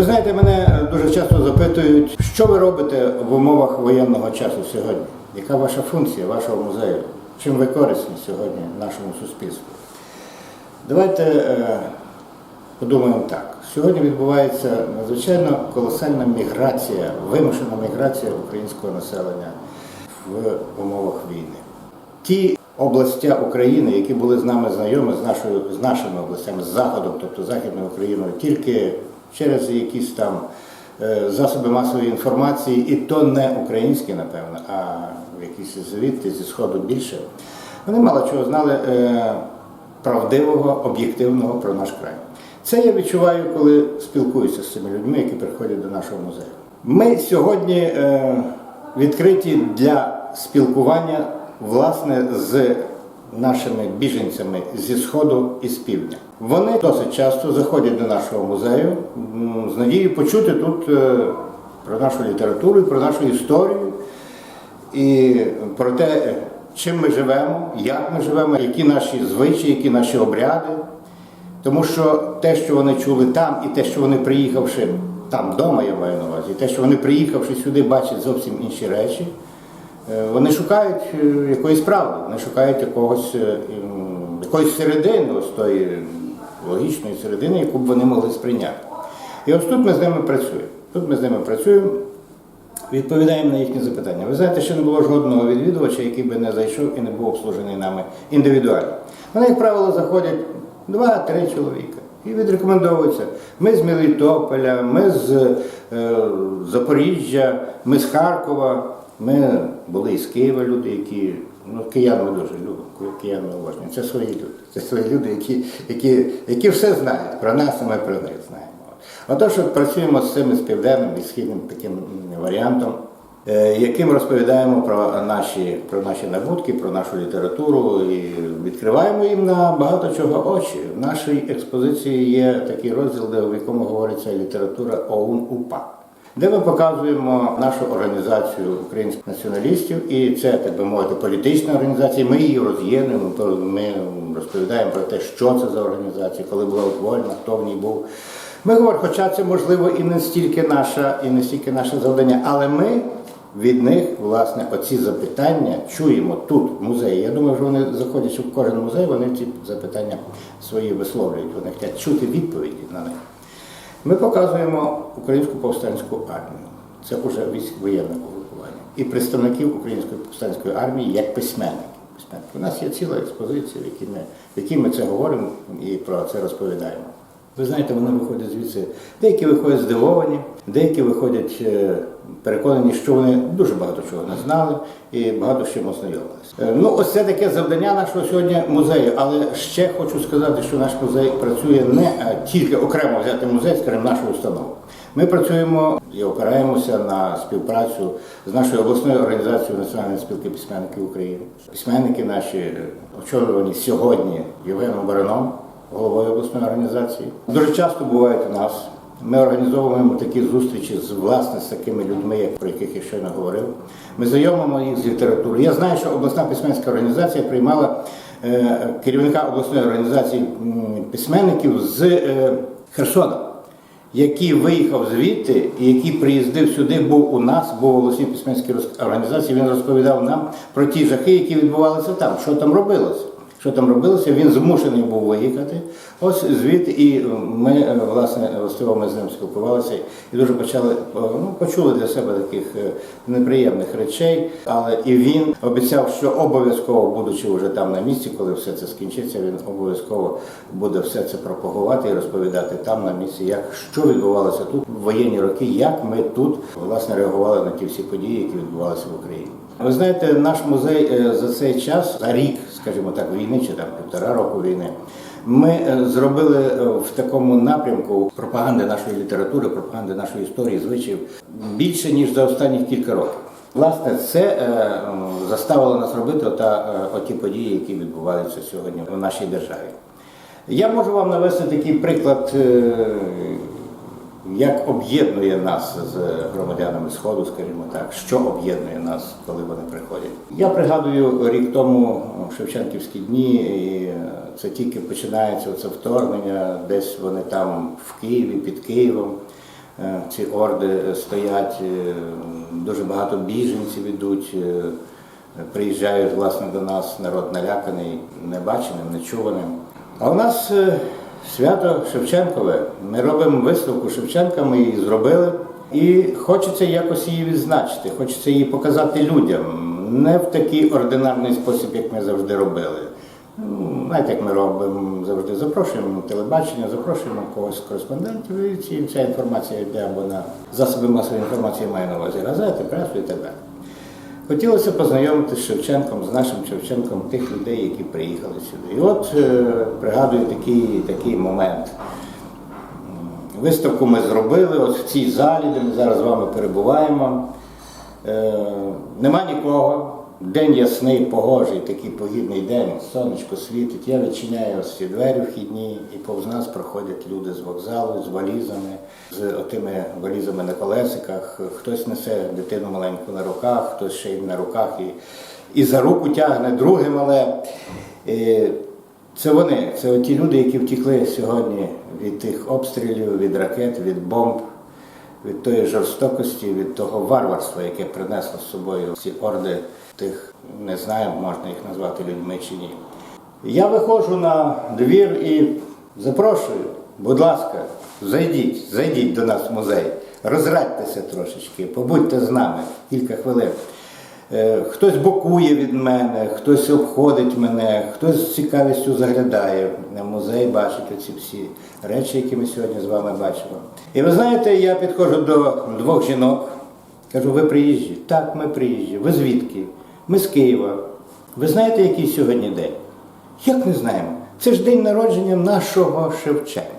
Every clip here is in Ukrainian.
Ви знаєте, мене е, дуже часто запитують, що ви робите в умовах воєнного часу сьогодні? Яка ваша функція вашого музею? Чим ви корисні сьогодні нашому суспільству? Давайте е, подумаємо так. Сьогодні відбувається надзвичайно колосальна міграція, вимушена міграція українського населення в умовах війни. Ті областя України, які були з нами знайомі, з, нашою, з нашими областями, з Заходом, тобто Західною Україною, тільки через якісь там е, засоби масової інформації, і то не українські, напевно, а якісь звідти зі Сходу більше, вони мало чого знали е, правдивого, об'єктивного про наш край. Це я відчуваю, коли спілкуюся з цими людьми, які приходять до нашого музею. Ми сьогодні е, відкриті для спілкування власне з нашими біженцями зі сходу і з півдня. Вони досить часто заходять до нашого музею з надією почути тут е, про нашу літературу, про нашу історію і про те, чим ми живемо, як ми живемо, які наші звичаї, які наші обряди. Тому що те, що вони чули там, і те, що вони приїхавши там вдома, я маю на увазі, і те, що вони приїхавши сюди, бачать зовсім інші речі. Е, Вони шукають е, якоїсь правди, вони шукають якогось, е, якоїсь середини, ось тої логічної середини, яку б вони могли сприйняти. І ось тут ми з ними працюємо. Тут ми з ними працюємо, відповідаємо на їхні запитання. Ви знаєте, що не було жодного відвідувача, який би не зайшов і не був обслужений нами індивідуально. Вони, як правило, заходять два-три чоловіка і відрекомендовуються. Ми з Мелітополя, ми з е, Запоріжжя, ми з Харкова. Ми були із Києва люди, які ну, киян ми дуже любимо, киян ми уважні. Це свої люди. Це свої люди, які, які, які все знають про нас, і ми про них знаємо. Отож, от працюємо з цим з південним і східним таким варіантом, е, яким розповідаємо про наші, про наші набутки, про нашу літературу і відкриваємо їм на багато чого очі. В нашій експозиції є такий розділ, в якому говориться література ОУН УПА. Де ми показуємо нашу організацію українських націоналістів, і це, так би мовити, політична організація. Ми її роз'єднуємо, ми розповідаємо про те, що це за організація, коли була утворена, хто в ній був. Ми говоримо, хоча це можливо і не стільки наша, і не стільки наше завдання, але ми від них, власне, оці запитання чуємо тут, в музеї. Я думаю, що вони заходячи в кожен музей, вони ці запитання свої висловлюють. Вони хочуть чути відповіді на них. Ми показуємо українську повстанську армію. Це вже воєнне погрупування. І представників української повстанської армії як письменників. У нас є ціла експозиція, в якій ми, в якій ми це говоримо і про це розповідаємо. Ви знаєте, вони виходять звідси. Деякі виходять здивовані, деякі виходять е, переконані, що вони дуже багато чого не знали і багато з чим ознайомилися. Е, Ну, ось це таке завдання нашого сьогодні музею. Але ще хочу сказати, що наш музей працює не е, тільки окремо взяти музей, скажімо, нашу установу. Ми працюємо і опираємося на співпрацю з нашою обласною організацією Національної спілки письменників України. Письменники наші очолювані сьогодні Євгеном Бараном, головою обласної організації. Дуже часто бувають у нас. Ми організовуємо такі зустрічі з власне з такими людьми, про яких я щойно говорив. Ми знайомимо їх з літературою. Я знаю, що обласна письменська організація приймала е, керівника обласної організації письменників з е, Херсона, який виїхав звідти і який приїздив сюди, був у нас, був у обласній письменській організації. Він розповідав нам про ті жахи, які відбувалися там, що там робилося. Що там робилося, він змушений був виїхати. Ось звідти, і ми, е, власне, властиво ми з ним спілкувалися і дуже почали, е, ну, почули для себе таких е, неприємних речей. Але і він обіцяв, що обов'язково, будучи вже там на місці, коли все це скінчиться, він обов'язково буде все це пропагувати і розповідати там на місці, як що відбувалося тут в воєнні роки, як ми тут власне реагували на ті всі події, які відбувалися в Україні. Ви знаєте, наш музей е, за цей час, за рік, скажімо так, війни чи там півтора року війни, ми е, зробили е, в такому напрямку пропаганди нашої літератури, пропаганди нашої історії, звичаїв більше ніж за останні кілька років. Власне, це заставило нас робити ота, е, оті події, які відбуваються сьогодні в нашій державі. Я можу вам навести такий приклад, як об'єднує нас з громадянами Сходу, скажімо так, що об'єднує нас, коли вони приходять. Я пригадую рік тому в Шевченківські дні, і це тільки починається це вторгнення, десь вони там в Києві, під Києвом. е, ці орди стоять, е, дуже багато біженців ідуть, е, приїжджають власне до нас, народ наляканий, небаченим, нечуваним. А у нас свято Шевченкове. Ми робимо виставку Шевченка, ми її зробили. І хочеться якось її відзначити, хочеться її показати людям. Не в такий ординарний спосіб, як ми завжди робили. Ну, Знаєте, як ми робимо завжди, запрошуємо телебачення, запрошуємо когось з кореспондентів, і ця інформація йде або на засоби масової інформації маю на увазі газети, пресу і так далі. Хотілося познайомитися з Шевченком, з нашим Шевченком, тих людей, які приїхали сюди. І от е, пригадую такий, такий момент. Виставку ми зробили от в цій залі, де ми зараз з вами перебуваємо. Е, нема нікого. День ясний, погожий, такий погідний день, сонечко світить. Я відчиняю ці двері вхідні, і повз нас проходять люди з вокзалу, з валізами, з отими валізами на колесиках. Хтось несе дитину маленьку на руках, хтось ще й на руках і, і за руку тягне друге мале. Це вони, це ті люди, які втекли сьогодні від тих обстрілів, від ракет, від бомб від тої жорстокості, від того варварства, яке принесло з собою ці орди тих, не знаю, можна їх назвати людьми чи ні. Я виходжу на двір і запрошую, будь ласка, зайдіть, зайдіть до нас в музей, розрадьтеся трошечки, побудьте з нами кілька хвилин. Е, Хтось бокує від мене, хтось обходить мене, хтось з цікавістю заглядає в музей, бачить оці всі речі, які ми сьогодні з вами бачимо. І ви знаєте, я підходжу до двох жінок, кажу, ви приїжджі? Так, ми приїжджі. Ви звідки? Ми з Києва. Ви знаєте, який сьогодні день? Як не знаємо? Це ж день народження нашого Шевченка.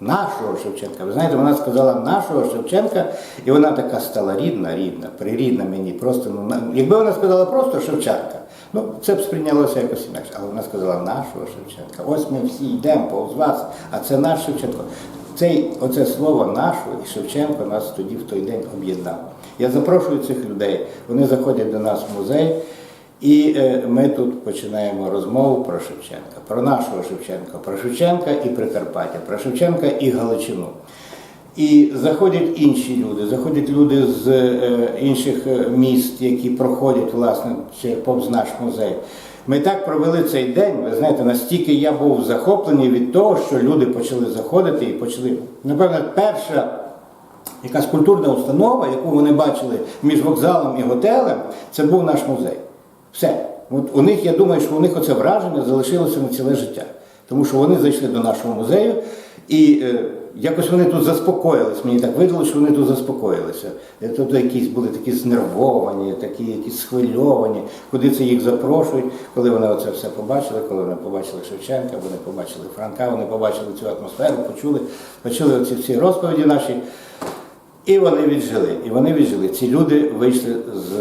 Нашого Шевченка. Ви знаєте, вона сказала нашого Шевченка, і вона така стала рідна, рідна, прирідна мені. Просто, ну, якби вона сказала просто Шевченка, ну це б сприйнялося якось інакше. Але вона сказала нашого Шевченка. Ось ми всі йдемо повз вас, а це наш Шевченко. Цей, оце слово нашого і Шевченко нас тоді в той день об'єднав. Я запрошую цих людей. Вони заходять до нас в музей. І е, ми тут починаємо розмову про Шевченка, про нашого Шевченка, про Шевченка і Прикарпаття, про Шевченка і Галичину. І заходять інші люди, заходять люди з е, інших е, міст, які проходять власне повз наш музей. Ми так провели цей день. Ви знаєте, настільки я був захоплений від того, що люди почали заходити і почали. Напевно, перша якась культурна установа, яку вони бачили між вокзалом і готелем, це був наш музей. Все. От у них, я думаю, що у них оце враження залишилося на ціле життя. Тому що вони зайшли до нашого музею і е, якось вони тут заспокоїлись. Мені так видало, що вони тут заспокоїлися. Е, Тут якісь були такі знервовані, такі якісь схвильовані, куди це їх запрошують, коли вони оце все побачили, коли вони побачили Шевченка, вони побачили Франка, вони побачили цю атмосферу, почули, почули оці всі розповіді наші. І вони віджили. І вони віджили. Ці люди вийшли з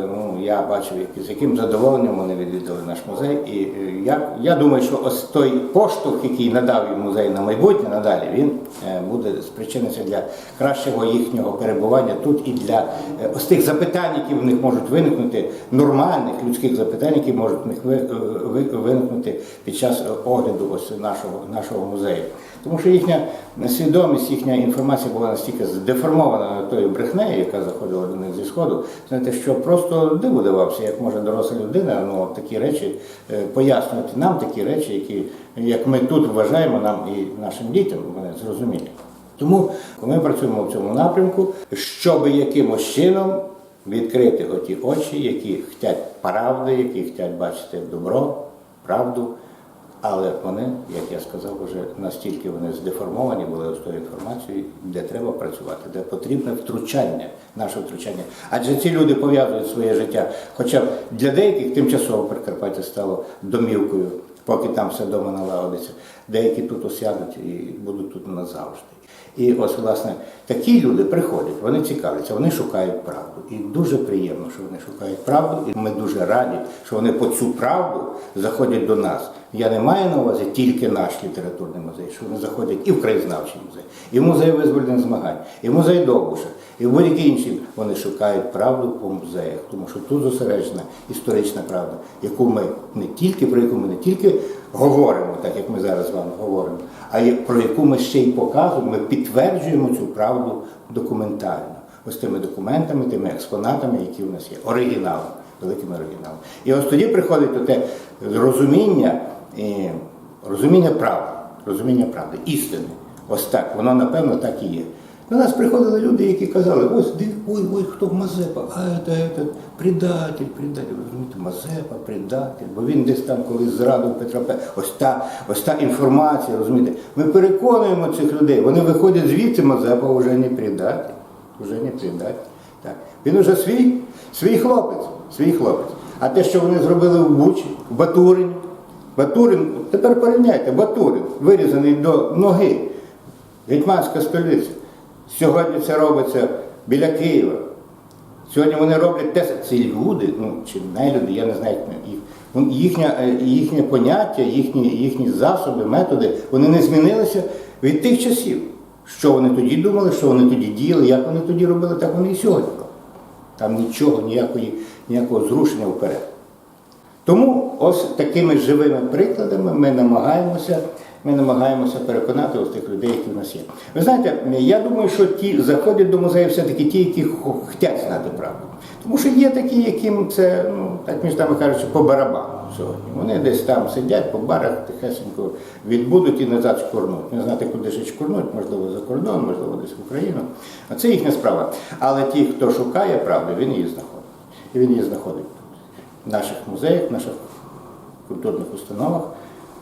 ну я бачив, з яким задоволенням вони відвідали наш музей. І е, я, я думаю, що ось той поштовх, який надав їм музей на майбутнє, надалі він е, буде спричинитися для кращого їхнього перебування тут і для е, ось тих запитань, які в них можуть виникнути, нормальних людських запитань, які можуть в них ви- ви- виникнути під час огляду ось нашого, нашого музею. Тому що їхня свідомість, їхня інформація була настільки здеформована тою брехнею, яка заходила до них зі сходу, знаєте, що просто диву давався, як може доросла людина ну, такі речі е, пояснювати нам такі речі, які, як ми тут вважаємо, нам і нашим дітям вони зрозумілі. Тому ми працюємо в цьому напрямку, щоб якимось чином відкрити оті очі, які хочуть правди, які хочуть бачити добро, правду. Але вони, як я сказав, вже настільки вони здеформовані були з тою інформацією, де треба працювати, де потрібне втручання, наше втручання. Адже ці люди пов'язують своє життя. Хоча для деяких тимчасово Прикарпаття стало домівкою, поки там все вдома налагодиться. Деякі тут осядуть і будуть тут назавжди. І ось, власне, такі люди приходять, вони цікавляться, вони шукають правду. І дуже приємно, що вони шукають правду, і ми дуже раді, що вони по цю правду заходять до нас. Я не маю на увазі тільки наш літературний музей, що вони заходять і в краєзнавчий музей, і в музей визвольних змагань, і в музей Довбуша, і в будь-які інші. Вони шукають правду по музеях, тому що тут зосереджена історична правда, яку ми не тільки про яку ми не тільки говоримо, так як ми зараз з вами говоримо, а про яку ми ще й показуємо, ми підтверджуємо цю правду документально. Ось тими документами, тими експонатами, які в нас є, оригіналом, великими оригіналами. І ось тоді приходить те розуміння, і розуміння правди, розуміння правди, істини. Ось так, воно напевно так і є. До нас приходили люди, які казали, ось ой, ой, хто Мазепа, а це предатель, предатель. Розумієте, Мазепа, предатель, бо він десь там колись зрадив Петра Пе. Ось та, ось та інформація, розумієте. Ми переконуємо цих людей, вони виходять звідси, Мазепа вже не предатель, вже не предатель. Так. Він уже свій, свій хлопець, свій хлопець. А те, що вони зробили в Бучі, в Батурині, Батурин, тепер порівняйте, Батурин, вирізаний до ноги, гетьманська столиця. Сьогодні це робиться біля Києва. Сьогодні вони роблять те, ці люди, ну чи не люди, я не знаю, їх. ну, Їхня, е, їхнє поняття, їхні, їхні засоби, методи, вони не змінилися від тих часів. Що вони тоді думали, що вони тоді діяли, як вони тоді робили, так вони і сьогодні. Там нічого, ніякої, ніякого зрушення вперед. Тому ось такими живими прикладами ми намагаємося, ми намагаємося переконати ось тих людей, які в нас є. Ви знаєте, я думаю, що ті заходять до музею все-таки ті, які хо- хочуть знати правду. Тому що є такі, яким це, ну, так між нами кажучи, по барабану сьогодні. Вони десь там сидять по барах, тихесенько відбудуть і назад шкурнуть. Не знати, куди ж шкурнуть, можливо, за кордон, можливо, десь в Україну. А це їхня справа. Але ті, хто шукає правду, він її знаходить. І він її знаходить тут в наших музеях, в наших культурних установах.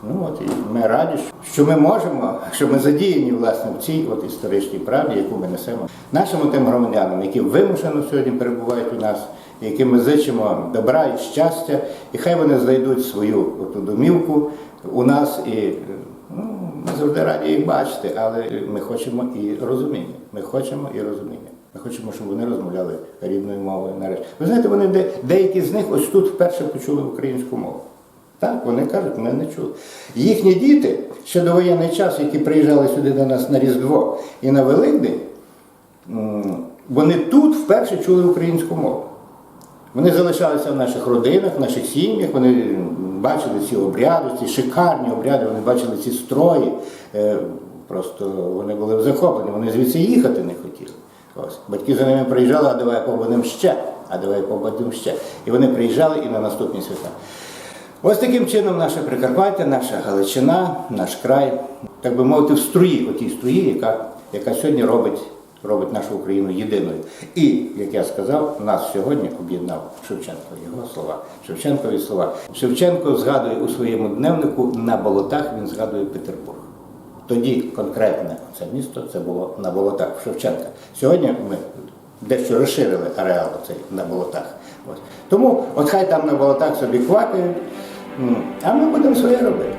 Ну от і ми раді, що ми можемо, що ми задіяні власне в цій от історичній правді, яку ми несемо нашим тим громадянам, які вимушено сьогодні перебувають у нас, яким ми зичимо добра і щастя, і хай вони знайдуть свою оту домівку у нас і. Ну, ми завжди раді їх бачити, але ми хочемо і розуміння. Ми хочемо і розуміння. Ми хочемо, щоб вони розмовляли рідною мовою нарешті. Ви знаєте, вони де, деякі з них ось тут вперше почули українську мову. Так, вони кажуть, ми не чули. Їхні діти ще до воєнний час, які приїжджали сюди до нас на Різдво і на Великдень, вони тут вперше чули українську мову. Вони залишалися в наших родинах, в наших сім'ях, вони бачили ці обряди, ці шикарні обряди, вони бачили ці строї. Е, Просто вони були захоплені, вони звідси їхати не хотіли. Ось. Батьки за ними приїжджали, а давай побудемо ще, а давай побудемо ще. І вони приїжджали і на наступні свята. Ось таким чином наше Прикарпаття, наша Галичина, наш край, так би мовити, в струї, отій струї, яка, яка сьогодні робить, робить нашу Україну єдиною. І, як я сказав, нас сьогодні об'єднав Шевченко, його слова. Шевченкові слова. Шевченко згадує у своєму дневнику на болотах, він згадує Петербург. Тоді конкретне це місто це було на болотах Шевченка. Сьогодні ми дещо розширили ареал цей на болотах. Ось. Тому от хай там на болотах собі квакають, м, а ми будемо своє робити.